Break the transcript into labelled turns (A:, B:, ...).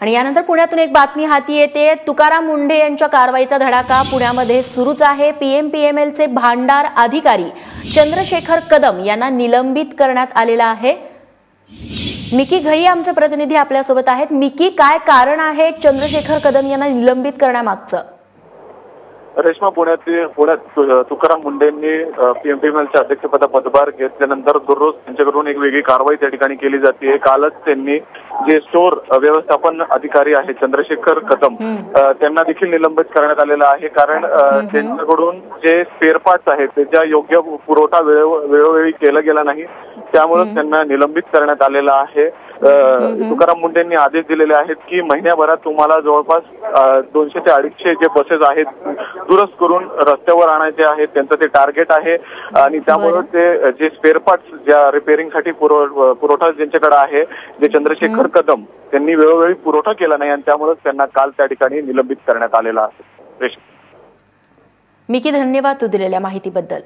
A: आणि यानंतर पुण्यातून एक बातमी हाती येते. तुकाराम मुंढे यांच्या कारवाईचा धडाका पुण्यामध्ये सुरूच आहे. पीएमपीएमएलचे भांडार अधिकारी चंद्रशेखर कदम यांना निलंबित करण्यात आलेला आहे. मिकी घई आमचे प्रतिनिधी आपल्यासोबत आहेत. मिकी काय कारण आहे चंद्रशेखर कदम यांना निलंबित करण्यामागचं?
B: रेश्मा पुण्यातील पुण्यात तुकाराम मुंडेंनी पीएमपीएमएलच्या अध्यक्षपदा पदभार घेतल्यानंतर दररोज त्यांच्याकडून एक वेगळी कारवाई त्या ठिकाणी केली जाते. कालच त्यांनी जे स्टोअर अ, व्यवस्थापन अधिकारी आहेत चंद्रशेखर कदम त्यांना देखील निलंबित करण्यात आलेलं आहे. कारण त्यांच्याकडून जे स्पेअर पार्ट्स आहेत त्याच्या योग्य पुरवठा वेळो- वेळोवेळी केला गेला नाही त्यामुळे त्यांना निलंबित करण्यात आलेलं आहे. तुकाराम मुंडेंनी आदेश दिलेले आहेत की महिन्याभरात तुम्हाला जवळपास दोनशे ते अडीचशे जे बसेस आहेत दुरुस्त करून रस्त्यावर आणायचे आहेत. त्यांचं ते टार्गेट आहे. आणि त्यामुळे. ते जे स्पेअर पार्ट्स ज्या रिपेअरिंगसाठी पुरव पुरवठा ज्यांच्याकडे आहे जे चंद्रशेखर कदम त्यांनी वेळोवेळी पुरवठा केला नाही आणि त्यामुळेच त्यांना काल त्या ठिकाणी निलंबित करण्यात आलेला आहे.
A: मिकी धन्यवाद तू दिलेल्या माहितीबद्दल.